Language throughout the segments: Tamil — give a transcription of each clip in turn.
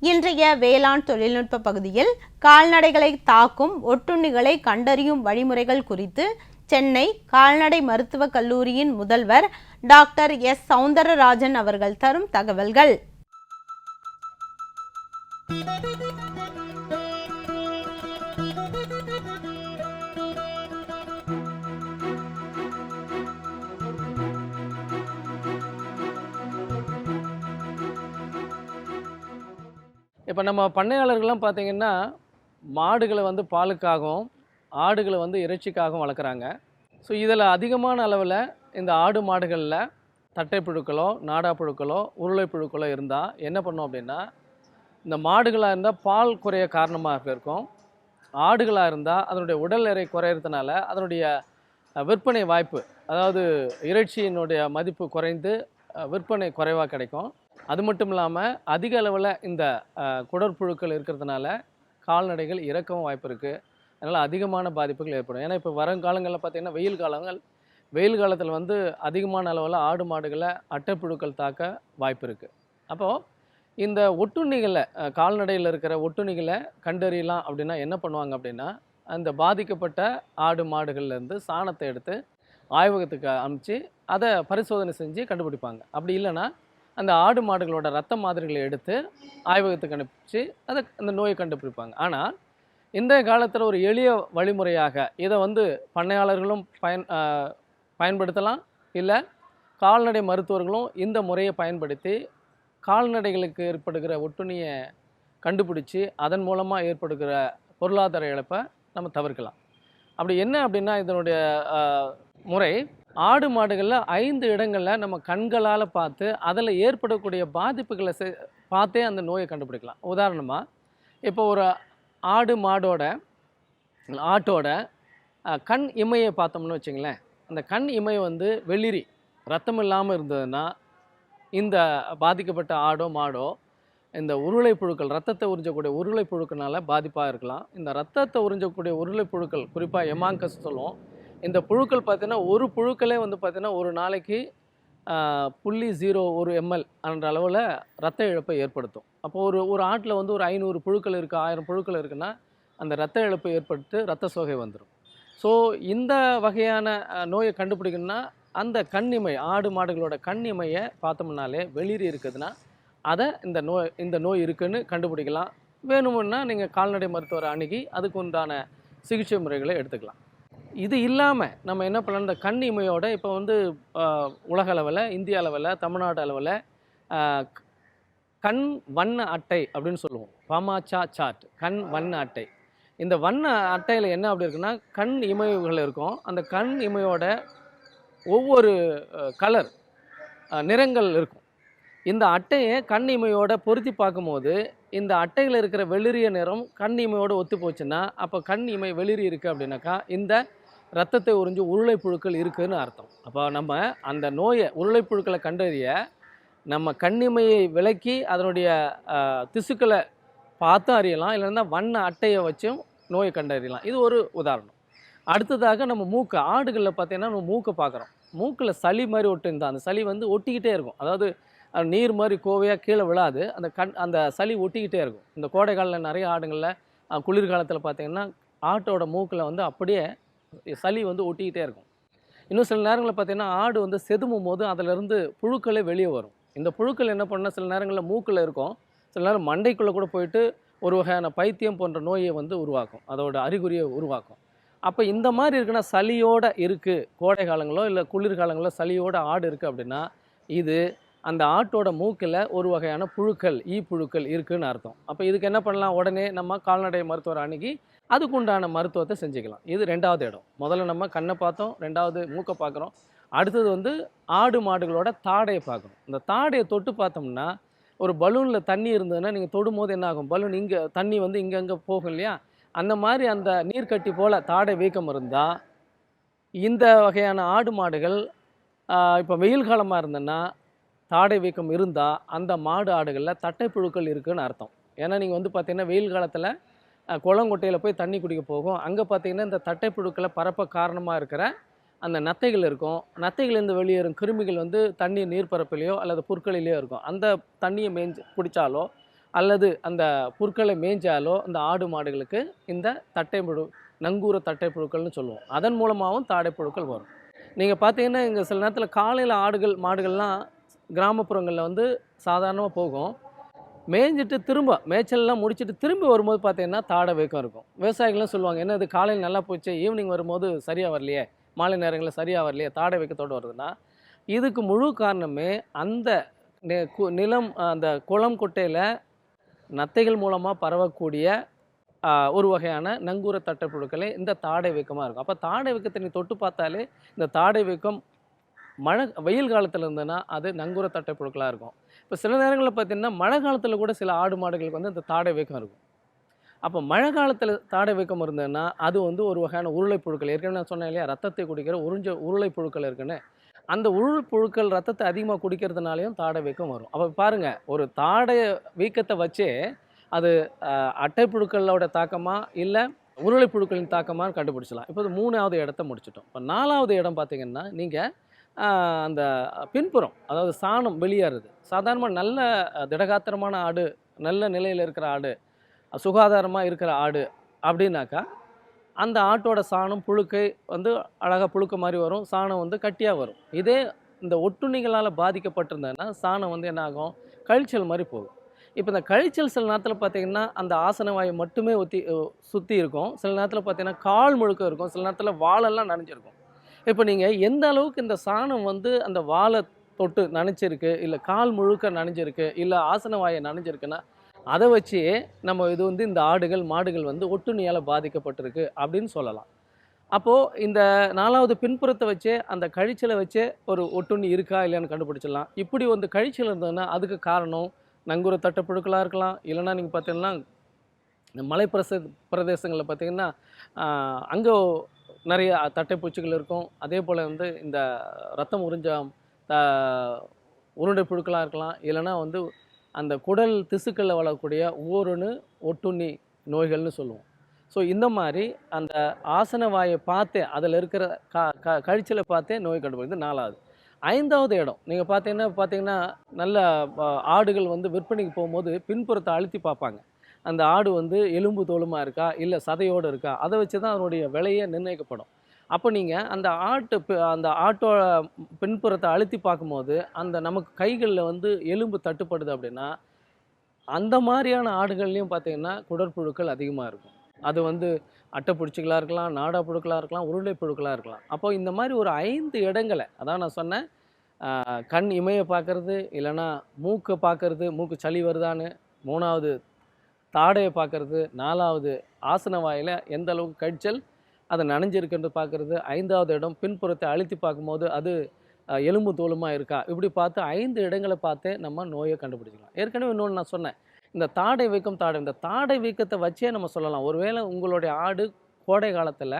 இன்றைய வேளாண் தொழில்நுட்ப பகுதியில் கால்நடைகளை தாக்கும் ஒட்டுண்ணிகளை கண்டறியும் வழிமுறைகள் குறித்து சென்னை கால்நடை மருத்துவக் கல்லூரியின் முதல்வர் டாக்டர் எஸ். சவுந்தரராஜன் அவர்கள் தரும் தகவல்கள். இப்போ நம்ம பண்ணையாளர்கள்லாம் பார்த்தீங்கன்னா மாடுகளை வந்து பாலுக்காகவும் ஆடுகளை வந்து இறைச்சிக்காகவும் வளர்க்குறாங்க. ஸோ இதில் அதிகமான அளவில் இந்த ஆடு மாடுகளில் தட்டை புழுக்களோ நாடா புழுக்களோ உருளை புழுக்களோ இருந்தால் என்ன பண்ணோம் அப்படின்னா இந்த மாடுகளாக இருந்தால் பால் குறைய காரணமாக இருக்கும். ஆடுகளாக இருந்தால் அதனுடைய உடல் எடை குறையிறதுனால அதனுடைய விற்பனை வாய்ப்பு அதாவது இறைச்சியினுடைய மதிப்பு குறைந்து விற்பனை குறைவாக கிடைக்கும். அது மட்டும் இல்லாமல் அதிக அளவில் இந்த குடற்புழுக்கள் இருக்கிறதுனால கால்நடைகள் இறக்கவும் வாய்ப்பு இருக்குது அதனால் அதிகமான பாதிப்புகள் ஏற்படும். ஏன்னா இப்போ வருங்காலங்களில் பார்த்திங்கன்னா வெயில் காலங்கள் வெயில் காலத்தில் வந்து அதிகமான அளவில் ஆடு மாடுகளை அட்டைப்புழுக்கள் தாக்க வாய்ப்பு இருக்குது அப்போது இந்த ஒட்டுண்ணிகளை கால்நடையில் இருக்கிற ஒட்டுண்ணிகளை கண்டறியலாம் அப்படின்னா என்ன பண்ணுவாங்க அப்படின்னா அந்த பாதிக்கப்பட்ட ஆடு மாடுகள்லேருந்து சாணத்தை எடுத்து ஆய்வகத்துக்கு அனுப்பிச்சு அதை பரிசோதனை செஞ்சு கண்டுபிடிப்பாங்க. அப்படி இல்லைன்னா அந்த ஆடு மாடுகளோட ரத்த மாதிரிகளை எடுத்து ஆய்வகத்துக்கு அனுப்பிச்சு அதை அந்த நோயை கண்டுபிடிப்பாங்க. ஆனால் இன்றைய காலத்தில் ஒரு எளிய வழிமுறையாக இதை வந்து பண்ணையாளர்களும் பயன் பயன்படுத்தலாம். இல்லை கால்நடை மருத்துவர்களும் இந்த முறையை பயன்படுத்தி கால்நடைகளுக்கு ஏற்படுகிற ஒட்டுணியை கண்டுபிடிச்சி அதன் மூலமாக ஏற்படுகிற பொருளாதார இழப்பை நம்ம தவிர்க்கலாம். அப்படி என்ன அப்படின்னா இதனுடைய முறை ஆடு மாடுகளில் ஐந்து இடங்களில் நம்ம கண்களால் பார்த்து அதில் ஏற்படக்கூடிய பாதிப்புகளை செ பார்த்தே அந்த நோயை கண்டுபிடிக்கலாம். உதாரணமாக இப்போ ஒரு ஆடு மாடோட ஆட்டோட கண் இமையை பார்த்தோம்னு வச்சுங்களேன். அந்த கண் இமை வந்து வெளிரி ரத்தம் இல்லாமல் இருந்ததுன்னா இந்த பாதிக்கப்பட்ட ஆடோ மாடோ இந்த உருளை புழுக்கள் ரத்தத்தை உறிஞ்சக்கூடிய உருளை புழுக்கனால் பாதிப்பாக இருக்கலாம். இந்த ரத்தத்தை உறிஞ்சக்கூடிய உருளை புழுக்கள் குறிப்பாக எமாங்கஸ் சொல்லுவோம். இந்த புழுக்கள் பார்த்தீங்கன்னா ஒரு புழுக்களே வந்து பார்த்திங்கன்னா ஒரு நாளைக்கு புள்ளி ஜீரோ ஒரு எம்எல் என்ற அளவில் ரத்த இழப்பை ஏற்படுத்தும். அப்போ ஒரு ஒரு ஆட்டில் வந்து ஒரு ஐநூறு புழுக்கள் இருக்குது ஆயிரம் புழுக்கள் இருக்குன்னா அந்த ரத்த இழப்பை ஏற்பட்டு ரத்த சோகை வந்துடும் ஸோ இந்த வகையான நோயை கண்டுபிடிக்கணும்னா அந்த கண்ணிமை ஆடு மாடுகளோட கண்ணிமையை பார்த்தோம்னாலே வெளிரி இருக்குதுன்னா அதை இந்த நோய் இந்த நோய் இருக்குன்னு கண்டுபிடிக்கலாம். வேணுமுன்னா நீங்கள் கால்நடை மருத்துவரை அணுகி அதுக்கு உண்டான சிகிச்சை முறைகளை எடுத்துக்கலாம். இது இல்லாமல் நம்ம என்ன பண்ணலாம்? இந்த கண் இமையோட இப்போ வந்து உலக அளவில் இந்திய அளவில் தமிழ்நாடு அளவில் கண் வண்ண அட்டை அப்படின்னு சொல்லுவோம். பாமாச்சா சார்ட் கண் வண்ண அட்டை. இந்த வண்ண அட்டையில் என்ன அப்படி இருக்குன்னா கண் இமைகள் இருக்கும். அந்த கண் இமையோட ஒவ்வொரு கலர் நிறங்கள் இருக்கும். இந்த அட்டையை கண் இமையோட பொருத்தி பார்க்கும்போது இந்த அட்டையில் இருக்கிற வெளிரிய நிறம் கண் இமையோடு ஒத்து போச்சுன்னா அப்போ கண் இமை வெளிரி இருக்குது அப்படின்னாக்கா இந்த ரத்தத்தை உறிஞ்சு உருளை புழுக்கள் இருக்குதுன்னு அர்த்தம். அப்போ நம்ம அந்த நோயை உருளை புழுக்களை கண்டறிய நம்ம கண்ணிமையை விலக்கி அதனுடைய திசுக்களை பார்த்து அறியலாம். இல்லைன்னா வண்ண அட்டையை வச்சும் நோயை கண்டறியலாம். இது ஒரு உதாரணம். அடுத்ததாக நம்ம மூக்கு ஆடுகளில் பார்த்தீங்கன்னா நம்ம மூக்கை பார்க்குறோம். மூக்கில் சளி மாதிரி ஒட்டிருந்தா அந்த சளி வந்து ஒட்டிக்கிட்டே இருக்கும். அதாவது நீர் மாதிரி கோவையாக கீழே விழாது. அந்த கண் அந்த சளி ஒட்டிக்கிட்டே இருக்கும். இந்த கோடை காலில் நிறைய ஆடுங்களில் குளிர்காலத்தில் பார்த்திங்கன்னா ஆட்டோட மூக்கில் வந்து அப்படியே சளி வந்து ஒட்டிக்கிட்டே இருக்கும். இன்னும் சில நேரங்களில் பார்த்தீங்கன்னா ஆடு வந்து செதுமும் போது அதிலிருந்து புழுக்களே வெளியே வரும். இந்த புழுக்கள் என்ன பண்ணால் சில நேரங்களில் மூக்கில் இருக்கும். சில நேரம் மண்டைக்குள்ளே கூட போயிட்டு ஒரு வகையான பைத்தியம் போன்ற நோயை வந்து உருவாக்கும். அதோட அறிகுறியை உருவாக்கும். அப்போ இந்த மாதிரி இருக்குன்னா சளியோடு இருக்குது கோடை காலங்களோ இல்லை குளிர்காலங்களோ சளியோட ஆடு இருக்குது அப்படின்னா இது அந்த ஆட்டோட மூக்கில் ஒரு வகையான புழுக்கள் ஈ புழுக்கள் இருக்குன்னு அர்த்தம். அப்போ இதுக்கு என்ன பண்ணலாம்? உடனே நம்ம கால்நடை மருத்துவர் அணுகி அதுக்குண்டான மருத்துவத்தை செஞ்சுக்கலாம். இது ரெண்டாவது இடம். முதல்ல நம்ம கண்ணை பார்த்தோம் ரெண்டாவது மூக்கை பார்க்குறோம். அடுத்தது வந்து ஆடு மாடுகளோட தாடையை பார்க்கணும். இந்த தாடையை தொட்டு பார்த்தோம்னா ஒரு பலூனில் தண்ணி இருந்ததுன்னா நீங்கள் தொடும்போது என்ன ஆகும்? பலூன் இங்கே தண்ணி வந்து இங்கங்கே போகும் இல்லையா? அந்த மாதிரி அந்த நீர்க்கட்டி போல் தாடை வீக்கம் இருந்தால் இந்த வகையான ஆடு மாடுகள் இப்போ வெயில் காலமாக இருந்ததுன்னா தாடை வீக்கம் இருந்தால் அந்த மாடு ஆடுகளில் தட்டைப்புழுக்கள் இருக்குதுன்னு அர்த்தம். ஏன்னா நீங்கள் வந்து பார்த்தீங்கன்னா வெயில் காலத்தில் குளங்கொட்டையில் போய் தண்ணி குடிக்க போகும். அங்கே பார்த்தீங்கன்னா இந்த தட்டைப்புழுக்களை பரப்ப காரணமாக இருக்கிற அந்த நத்தைகள் இருக்கும். நத்தைகள்லேருந்து வெளியேறும் கிருமிகள் வந்து தண்ணி நீர்ப்பரப்பிலையோ அல்லது புற்களிலேயோ இருக்கும். அந்த தண்ணியை மேய்ஞ்சு குடித்தாலோ அல்லது அந்த புற்களை மேய்ஞ்சாலோ அந்த ஆடு மாடுகளுக்கு இந்த தட்டைப்புழு நங்கூர தட்டைப்புழுக்கள்னு சொல்லுவோம். அதன் மூலமாகவும் தாடைப்புழுக்கள் வரும். நீங்கள் பார்த்தீங்கன்னா இங்கே சில நேரத்தில் காலையில் ஆடுகள் மாடுகள்லாம் கிராமப்புறங்களில் வந்து சாதாரணமாக போகும். மேய்ஞ்சிட்டு திரும்ப மேய்ச்சல்லாம் முடிச்சுட்டு திரும்பி வரும்போது பார்த்தீங்கன்னா தாடை வேக்கம் இருக்கும். விவசாயிகள்லாம் சொல்லுவாங்க என்ன இது காலையில் நல்லா போச்சு ஈவினிங் வரும்போது சரியாக வரலையே மாலை நேரங்களில் சரியாக வரலையே தாடை வேக்கத்தோடு வருதுன்னா? இதுக்கு முழு காரணமே அந்த கு- நிலம் அந்த குளம் குட்டையில் நத்தைகள் மூலமாக பரவக்கூடிய ஒரு வகையான நங்கூர தட்டப்புழுக்களே இந்த தாடை வீக்கமாக இருக்கும். அப்போ தாடை வீக்கத்தை நீ தொட்டு பார்த்தாலே இந்த தாடை வீக்கம் மழை வெயில் காலத்தில் இருந்ததுன்னா அது நங்கூர தட்டைப்புழுக்களாக இருக்கும். இப்போ சில நேரங்களில் பார்த்தீங்கன்னா மழை காலத்தில் கூட சில ஆடு மாடுகளுக்கு வந்து அந்த தாடை வீக்கம் இருக்கும். அப்போ மழை காலத்தில் தாடை வீக்கம் இருந்ததுன்னா அது வந்து ஒரு வகையான உருளை புழுக்கள். ஏற்கனவே நான் சொன்னேன் இல்லையா ரத்தத்தை குடிக்கிற உறிஞ்ச உருளை புழுக்கள் இருக்குன்னு. அந்த உருள் புழுக்கள் ரத்தத்தை அதிகமாக குடிக்கிறதுனாலையும் தாடை வீக்கம் வரும். அப்போ பாருங்கள் ஒரு தாடை வீக்கத்தை வச்சே அது அட்டை புழுக்களோட தாக்கமாக இல்லை உருளை புழுக்களின் தாக்கமாக கண்டுபிடிச்சலாம் இப்போ மூணாவது இடத்த முடிச்சிட்டோம். இப்போ நாலாவது இடம் பார்த்தீங்கன்னா நீங்கள் அந்த பின்புறம் அதாவது சாணம் வெளியேறுது. சாதாரணமாக நல்ல திடகாத்திரமான ஆடு நல்ல நிலையில் இருக்கிற ஆடு சுகாதாரமாக இருக்கிற ஆடு அப்படின்னாக்கா அந்த ஆட்டோட சாணம் புழுக்கை வந்து அழகாக புழுக்க மாதிரி வரும் சாணம் வந்து கட்டியாக வரும். இதே இந்த ஒட்டுண்ணிகளால் பாதிக்கப்பட்டிருந்ததுன்னா சாணம் வந்து என்ன ஆகும் கழிச்சல் மாதிரி போகும். இப்போ இந்த கழிச்சல் சில நேரத்தில் பார்த்தீங்கன்னா அந்த ஆசன வாயு மட்டுமே ஒத்தி சுற்றி இருக்கும். சில நேரத்தில் பார்த்தீங்கன்னா கால் முழுக்க இருக்கும். சில நேரத்தில் வாழெல்லாம் நனைஞ்சிருக்கும். இப்போ நீங்கள் எந்த அளவுக்கு இந்த சாணம் வந்து அந்த வாழை தொட்டு நனைச்சிருக்கு இல்லை கால் முழுக்க நனைஞ்சிருக்கு இல்லை ஆசன வாயை நனைஞ்சிருக்குன்னா அதை வச்சு நம்ம இது வந்து இந்த ஆடுகள் மாடுகள் வந்து ஒட்டுண்ணியால் பாதிக்கப்பட்டிருக்கு அப்படின்னு சொல்லலாம். அப்போது இந்த நாலாவது பின்புறத்தை வச்சே அந்த கழிச்சலை வச்சே ஒரு ஒட்டுண்ணி இருக்கா இல்லையான்னு கண்டுபிடிச்சிடலாம். இப்படி வந்து கழிச்சல் இருந்ததுன்னா அதுக்கு காரணம் நங்கூர தட்டப்புழுக்களாக இருக்கலாம். இல்லைன்னா நீங்கள் பார்த்தீங்கன்னா இந்த மலை பிரச பிரதேசங்களில் பார்த்தீங்கன்னா அங்கே நிறைய தட்டைப்பூச்சிகள் இருக்கும். அதே போல் வந்து இந்த ரத்தம் உறிஞ்ச த உருண்டை புழுக்களாக இருக்கலாம். இல்லைன்னா வந்து அந்த குடல் திசுக்களில் வளரக்கூடிய ஓரணு ஒட்டுண்ணி நோய்கள்னு சொல்லுவோம். ஸோ இந்த மாதிரி அந்த ஆசன வாயை பார்த்தே அதில் இருக்கிற க க கழிச்சலை பார்த்தே நோய் கண்டுபிடிக்கிறது நாலாவது. ஐந்தாவது இடம் நீங்கள் பார்த்தீங்கன்னா பார்த்தீங்கன்னா நல்ல ஆடுகள் வந்து விற்பனைக்கு போகும்போது பின்புறத்தை அழுத்தி பார்ப்பாங்க. அந்த ஆடு வந்து எலும்பு தோலுமாக இருக்கா? இல்லை சதையோடு இருக்கா? அதை வச்சு தான் அதனுடைய விலையை நிர்ணயிக்கப்படும். அப்போ நீங்கள் அந்த ஆட்டு அந்த ஆட்டோட பின்புறத்தை அழுத்தி பார்க்கும்போது அந்த நமக்கு கைகளில் வந்து எலும்பு தட்டுப்படுது அப்படின்னா அந்த மாதிரியான ஆடுகள்லையும் பார்த்தீங்கன்னா குடற்புழுக்கள் அதிகமாக இருக்கும். அது வந்து அட்டை அட்டைப்புழுச்சிகளாக இருக்கலாம் நாடா புழுக்களாக இருக்கலாம் உருளை புழுக்களாக இருக்கலாம். அப்போ இந்த மாதிரி ஒரு ஐந்து இடங்களை அதான் நான் சொன்னேன் கண் இமையை பார்க்குறது இல்லைன்னா மூக்கை பார்க்கறது மூக்கு சளி வருதான்னு மூணாவது தாடையை பார்க்கறது நாலாவது ஆசன வாயில் எந்த அளவுக்கு கழிச்சல் அதை நனைஞ்சிருக்குன்னு பார்க்கறது ஐந்தாவது இடம் பின்புறத்தை அழுத்தி பார்க்கும்போது அது எலும்பு தோலுமா இருக்கா? இப்படி பார்த்து ஐந்து இடங்களை பார்த்தே நம்ம நோயை கண்டுபிடிச்சிக்கலாம் ஏற்கனவே இன்னொன்று நான் சொன்னேன். இந்த தாடை வீக்கம் தாடை இந்த தாடை வீக்கத்தை வச்சே நம்ம சொல்லலாம். ஒருவேளை உங்களுடைய ஆடு கோடை காலத்தில்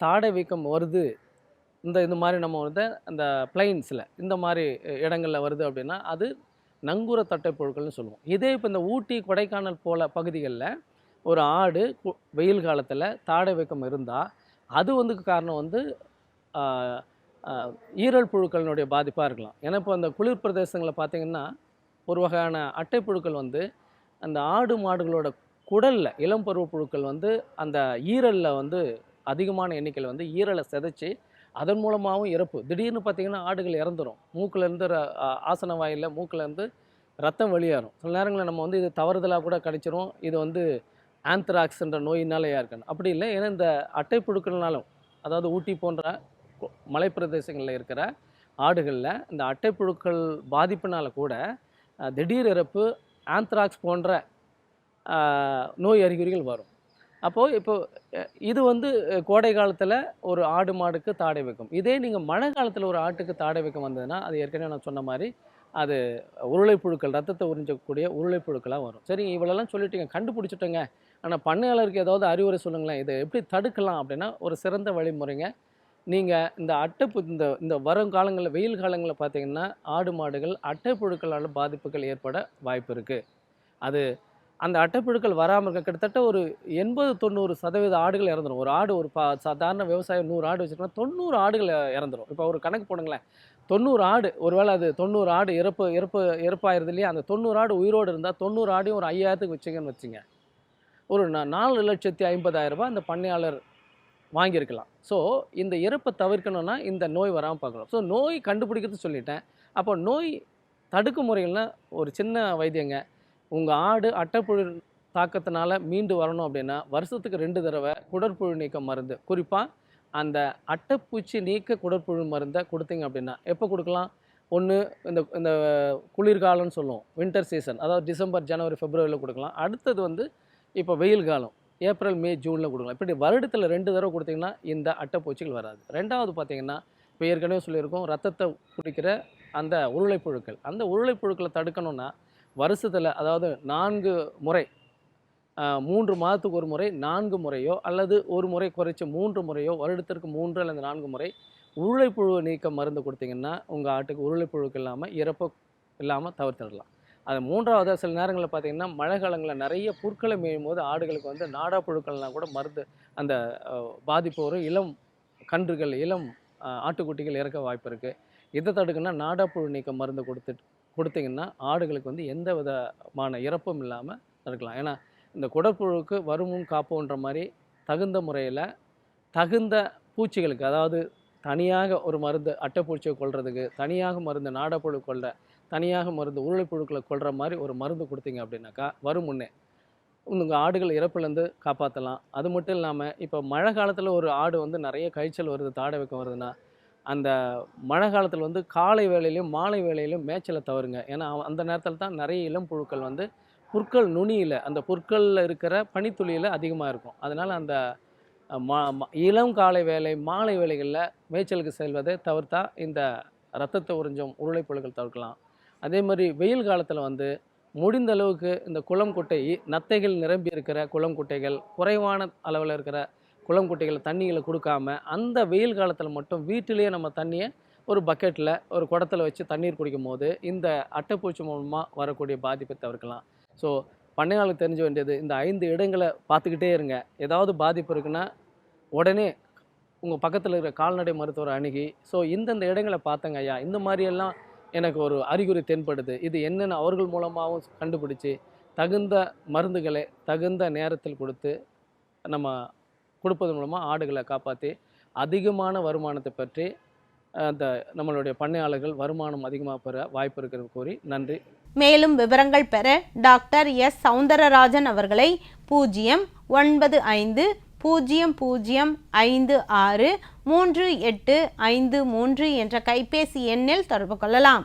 தாடை வீக்கம் வருது இந்த இந்த மாதிரி நம்ம வந்து அந்த பிளைன்ஸில் இந்த மாதிரி இடங்களில் வருது அப்படின்னா அது நங்கூர தட்டைப்புழுக்கள்னு சொல்லுவோம். இதே இப்போ இந்த ஊட்டி கொடைக்கானல் போல பகுதிகளில் ஒரு ஆடு கு- வெயில் காலத்தில் தாடை வைக்கம் இருந்தால் அது வந்து காரணம் வந்து ஈரல் புழுக்களினுடைய பாதிப்பாக இருக்கலாம். ஏன்னா இப்போ அந்த குளிர் பிரதேசங்களில் பார்த்தீங்கன்னா ஒரு வகையான அட்டைப்புழுக்கள் வந்து அந்த ஆடு மாடுகளோட குடலில் இளம் பருவ புழுக்கள் வந்து அந்த ஈரலில் வந்து அதிகமான எண்ணிக்கையில் வந்து ஈரலை சிதைச்சி அதன் மூலமாகவும் இறப்பு. திடீர்னு பார்த்தீங்கன்னா ஆடுகள் இறந்துரும். மூக்குலேருந்து ஆசன வாயில் மூக்கிலேருந்து ரத்தம் வெளியேறும். சில நேரங்களில் நம்ம வந்து இது தவறுதலாக கூட கிடைச்சிரும் இது வந்து ஆந்த்ராக்ஸ்ன்ற நோயினாலேயா இருக்கணும் அப்படி இல்லை. ஏன்னா இந்த அட்டை புழுக்கள்னாலும் அதாவது ஊட்டி போன்ற மலைப்பிரதேசங்களில் இருக்கிற ஆடுகளில் இந்த அட்டை புழுக்கள் பாதிப்புனால கூட திடீர் இறப்பு ஆந்த்ராக்ஸ் போன்ற நோய் அறிகுறிகள் வரும். அப்போது இப்போ இது வந்து கோடை காலத்தில் ஒரு ஆடு மாடுக்கு தாடை வைக்கும். இதே நீங்கள் மழை காலத்தில் ஒரு ஆட்டுக்கு தாடை வைக்கம் வந்ததுன்னா அது ஏற்கனவே நான் சொன்ன மாதிரி அது உருளை புழுக்கள் ரத்தத்தை உறிஞ்சக்கூடிய உருளை புழுக்களாக வரும். சரி இவ்வளோலாம் சொல்லிட்டீங்க கண்டுபிடிச்சிட்டோங்க. ஆனால் பண்ணையாளருக்கு ஏதாவது அறிவுரை சொல்லுங்களேன். இதை எப்படி தடுக்கலாம் அப்படின்னா ஒரு சிறந்த வழிமுறைங்க. நீங்கள் இந்த அட்டைப்பு இந்த இந்த வரும் காலங்களில் வெயில் காலங்களில் பார்த்தீங்கன்னா ஆடு மாடுகள் அட்டைப்புழுக்களால் பாதிப்புகள் ஏற்பட வாய்ப்பு இருக்குது அது அந்த அட்டைப்புழுக்கள் வராமல் இருக்க கிட்டத்தட்ட ஒரு எண்பது தொண்ணூறு சதவீத ஆடுகள் இறந்துடும் ஒரு ஆடு ஒரு பா சாதாரண விவசாயம் நூறு ஆடு வச்சுருக்கோம் தொண்ணூறு ஆடுகள் இறந்துரும். இப்போ ஒரு கணக்கு போடுங்களேன். தொண்ணூறு ஆடு ஒருவேளை அது தொண்ணூறு ஆடு இறப்பு இறப்பு இறப்பாயிருது இல்லையா? அந்த தொண்ணூறு ஆடு உயிரோடு இருந்தால் தொண்ணூறு ஆடையும் ஒரு ஐயாயிரத்துக்கு வச்சிங்கன்னு வச்சுங்க. ஒரு நா- நாலு லட்சத்தி ஐம்பதாயிரரூபா அந்த பண்ணையாளர் வாங்கியிருக்கலாம். ஸோ இந்த இறப்பை தவிர்க்கணும்னா இந்த நோய் வராமல் பார்க்கணும். ஸோ நோய் கண்டுபிடிக்கிறது சொல்லிட்டேன். அப்போ நோய் தடுக்கும் முறைகள்னால் ஒரு சின்ன வைத்தியங்க. உங்கள் ஆடு அட்டைப்புழு தாக்கத்தினால மீண்டு வரணும் அப்படின்னா வருஷத்துக்கு ரெண்டு தடவை குடற்புழு நீக்க மருந்து. குறிப்பாக அந்த அட்டைப்பூச்சி நீக்க குடற்புழு மருந்தை கொடுத்தீங்க அப்படின்னா எப்போ கொடுக்கலாம்? ஒன்று இந்த இந்த குளிர்காலம்னு சொல்லுவோம். வின்டர் சீசன் அதாவது டிசம்பர் ஜனவரி பிப்ரவரியில் கொடுக்கலாம். அடுத்தது வந்து இப்போ வெயில் காலம். ஏப்ரல் மே ஜூனில் கொடுக்கலாம். இப்படி வருடத்தில் ரெண்டு தடவை கொடுத்தீங்கன்னா இந்த அட்டைப்பூச்சிகள் வராது. ரெண்டாவது பார்த்தீங்கன்னா இப்போ ஏற்கனவே சொல்லியிருக்கோம் ரத்தத்தை குடிக்கிற அந்த உருளைப்புழுக்கள் அந்த உருளைப்புழுக்களை தடுக்கணும்னா வருஷத்தில் அதாவது நான்கு முறை மூன்று மாதத்துக்கு ஒரு முறை நான்கு முறையோ அல்லது ஒரு முறை குறைச்சி மூன்று முறையோ வருடத்திற்கு மூன்று அல்லது நான்கு முறை உருளைப்புழு நீக்க மருந்து கொடுத்தீங்கன்னா உங்கள் ஆட்டுக்கு உருளைப்புழுக்கு இல்லாமல் இறப்பு இல்லாமல் தவிர்த்திடலாம். அது மூன்றாவது சில நேரங்களில் பார்த்தீங்கன்னா மழை காலங்களில் நிறைய புற்களை மேயும் போது ஆடுகளுக்கு வந்து நாடா புழுக்கள்லாம் கூட மருந்து அந்த பாதிப்பு வரும். இளம் கன்றுகள் இளம் ஆட்டுக்குட்டிகள் இறக்க வாய்ப்பு இருக்குது இதை தடுக்குன்னா நாடா புழு நீக்க மருந்து கொடுத்துட்டு கொடுத்தீங்கன்னா ஆடுகளுக்கு வந்து எந்த விதமான இறப்பும் இல்லாமல் இருக்கலாம். ஏன்னா இந்த குடற்புழுக்கு வருமும் காப்போன்ற மாதிரி தகுந்த முறையில் தகுந்த பூச்சிகளுக்கு அதாவது தனியாக ஒரு மருந்து அட்டைப்பூச்சியை கொள்றதுக்கு தனியாக மருந்து நாடப்புழு கொள்ள தனியாக மருந்து உருளைப்புழுக்களை கொள்கிற மாதிரி ஒரு மருந்து கொடுத்தீங்க அப்படின்னாக்கா வரும் முன்னே உங்கள் ஆடுகள் இறப்புலேருந்து காப்பாற்றலாம் அது மட்டும் இல்லாமல் இப்போ மழை காலத்தில் ஒரு ஆடு வந்து நிறைய காய்ச்சல் வருது தாடை வைக்கம் வருதுன்னா அந்த மழை காலத்தில் வந்து காலை வேலையிலையும் மாலை வேலையிலையும் மேய்ச்சலை தவறுங்க. ஏன்னா அந்த நேரத்தில் தான் நிறைய இளம் புழுக்கள் வந்து புற்கள் நுனியில் அந்த புற்களில் இருக்கிற பனித்துளியில் அதிகமாக இருக்கும். அதனால் அந்த மா இளம் காலை வேலை மாலை வேலைகளில் மேய்ச்சலுக்கு செல்வதை தவிர்த்தா இந்த ரத்தத்தை உறிஞ்சும் உருளைப்புழுக்கள் தவிர்க்கலாம். அதே மாதிரி வெயில் காலத்தில் வந்து முடிந்த அளவுக்கு இந்த குளம் குட்டை நத்தைகள் நிரம்பி இருக்கிற குளம் குட்டைகள் குறைவான அளவில் இருக்கிற குளம் குட்டைகளை தண்ணிகளை கொடுக்காம அந்த வெயில் காலத்தில் மட்டும் வீட்டிலேயே நம்ம தண்ணியை ஒரு பக்கெட்டில் ஒரு குடத்துல வச்சு தண்ணீர் குடிக்கும் போது இந்த அட்டைப்பூச்சி மூலமாக வரக்கூடிய பாதிப்பை தவிர்க்கலாம். ஸோ பண்ணையாளுக்கு தெரிஞ்ச வேண்டியது இந்த ஐந்து இடங்களை பார்த்துக்கிட்டே இருங்க. ஏதாவது பாதிப்பு இருக்குன்னா உடனே உங்கள் பக்கத்தில் இருக்கிற கால்நடை மருத்துவரை அணுகி ஸோ இந்தந்த இடங்களை பார்த்தங்க ஐயா. இந்த மாதிரியெல்லாம் எனக்கு ஒரு அறிகுறி தென்படுது. இது என்னென்னு அவர்கள் மூலமாகவும் கண்டுபிடிச்சி தகுந்த மருந்துகளை தகுந்த நேரத்தில் கொடுத்து நம்ம கொடுப்பது மூலமாக ஆடுகளை காப்பாற்றி அதிகமான வருமானத்தை பற்றி அந்த நம்மளுடைய பண்ணையாளர்கள் வருமானம் அதிகமாக பெற வாய்ப்பு இருக்கிறது கூறி நன்றி. மேலும் விவரங்கள் பெற டாக்டர் எஸ். சவுந்தரராஜன் அவர்களை பூஜ்ஜியம் ஒன்பது ஐந்து பூஜ்ஜியம் பூஜ்ஜியம் ஐந்து ஆறு மூன்று எட்டு ஐந்து மூன்று என்ற கைபேசி எண்ணில் தொடர்பு கொள்ளலாம்.